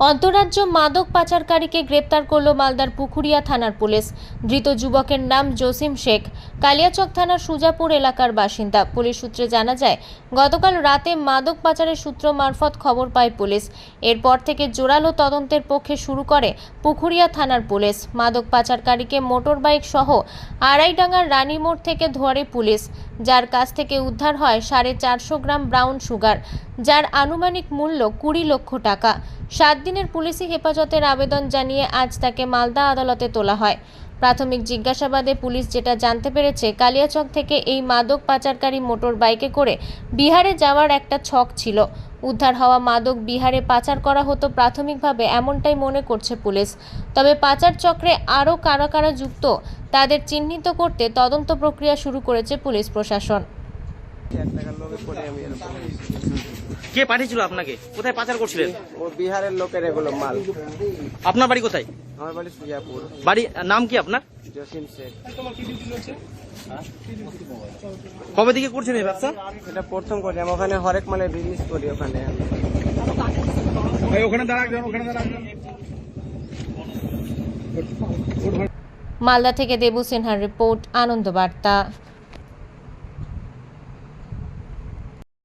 অন্তরাজ্য মাদক পাচারকারীকে গ্রেপ্তার করল মালদার পুকুরিয়া থানার পুলিশ। ধৃত যুবকের নাম জসিম শেখ। কালিয়াচক থানার সুজাপুর এলাকার বাসিন্দা। পুলিশ সূত্রে জানা যায়, গতকাল রাতে মাদক পাচারের সূত্র মারফত খবর পায় পুলিশ। এরপর থেকে জোরালো তদন্তের পক্ষে শুরু করে পুকুরিয়া থানার পুলিশ। মাদক পাচারকারীকে মোটর বাইক সহ আড়াইডাঙ্গার রানীমোড় থেকে ধরে পুলিশ, যার কাছ থেকে উদ্ধার হয় সাড়ে চারশো গ্রাম ব্রাউন সুগার, যার আনুমানিক মূল্য কুড়ি লক্ষ টাকা। সাত দিনের পুলিশি হেফাজতের আবেদন জানিয়ে আজ তাকে মালদা আদালতে তোলা হয়। প্রাথমিক জিজ্ঞাসাবাদে পুলিশ যেটা জানতে পেরেছে, কালিয়াচক থেকে এই মাদক পাচারকারী মোটর বাইকে করে বিহারে যাওয়ার একটা ছক ছিল। উদ্ধার হওয়া মাদক বিহারে পাচার করা হতো প্রাথমিকভাবে এমনটাই মনে করছে পুলিশ। তবে পাচার চক্রে আরও কারা কারা যুক্ত, তাদের চিহ্নিত করতে তদন্ত প্রক্রিয়া শুরু করেছে পুলিশ প্রশাসন। কে পাঠিয়েছিল আপনাকে? কোথায় পাচার করছিলেন? ও বিহারের লোকের এগুলো মাল। আপনার বাড়ি কোথায়? আমার বাড়ি সুজাপুর। বাড়ি নাম কি আপনার? জসিম শেখ। কবে থেকে করছেন এই ব্যবসা? এটা প্রথম করি। আমি ওখানে হরেক মালে বিজনেস করি ওখানে। মালদা থেকে দেবু সিনহার রিপোর্ট আনন্দ বার্তা।